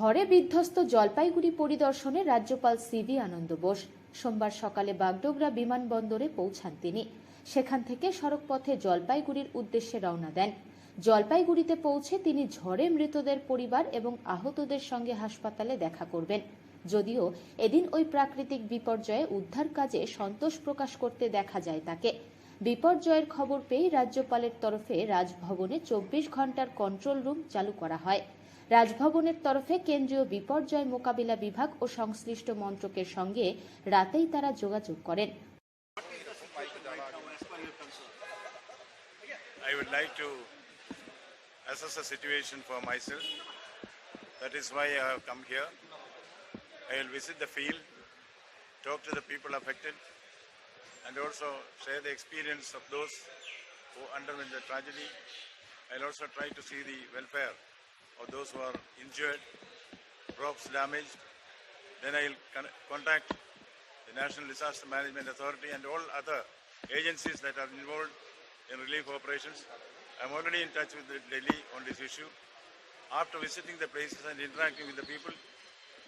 ঝড়ে বিধ্বস্ত জলপাইগুড়ি পরিদর্শনে রাজ্যপাল সিবি আনন্দ বোস। সোমবার সকালে বাগডোগরা বিমানবন্দরে পৌঁছান তিনি। সেখান থেকে সড়কপথে জলপাইগুড়ির উদ্দেশ্যে রওনা দেন। জলপাইগুড়িতে পৌঁছে তিনি ঝড়ে মৃতদের পরিবার এবং আহতদের সঙ্গে হাসপাতালে দেখা করবেন। যদিও এদিন ওই প্রাকৃতিক বিপর্যয়ে উদ্ধার কাজে সন্তোষ প্রকাশ করতে দেখা যায় তাকে। বিপর্যয়ের খবর পেয়ে রাজ্যপালের তরফে রাজভবনে চব্বিশ ঘণ্টার কন্ট্রোল রুম চালু করা হয়। রাজভবনের তরফে কেন্দ্রীয় বিপর্যয় মোকাবিলা বিভাগ ও সংশ্লিষ্ট মন্ত্রকের সঙ্গে রাতেই তারা যোগাযোগ করেন I would like to assess the situation for myself. That is why I have come here. I will visit the field, talk to the people affected, and also share the experience of those who underwent the tragedy. I'll also try to see the welfare of those who are injured, crops damaged. Then I'll con- contact the National Disaster Management Authority and all other agencies that are involved in relief operations. I'm already in touch with the Delhi on this issue. After visiting the places and interacting with the people,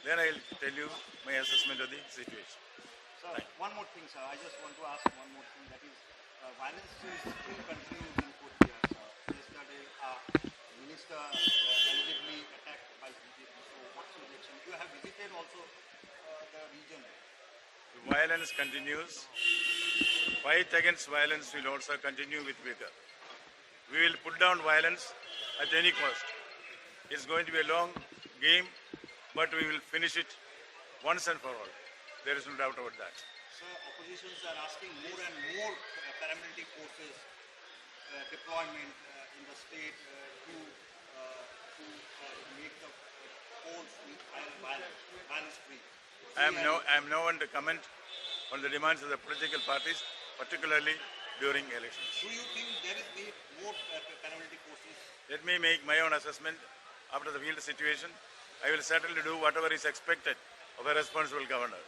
then I'll tell you my assessment of the situation. Sir, one more thing, sir. I just want to ask one more thing. That is, uh, violence is still continues in Kodhia, sir. Yesterday, uh, minister also uh, the region. Violence continues. Fight against violence will also continue with vigor. We will put down violence at any cost. It's going to be a long game, but we will finish it once and for all. There is no doubt about that. Sir, oppositions are asking more and more uh, paramilitary forces uh, deployment uh, in the state uh, to to make the polls violence, violence free. I am no, I am no one to comment on the demands of the political parties, particularly during elections. Do you think there is need more paramilitary forces? Let me make my own assessment after the field situation. I will certainly do whatever is expected of a responsible governor.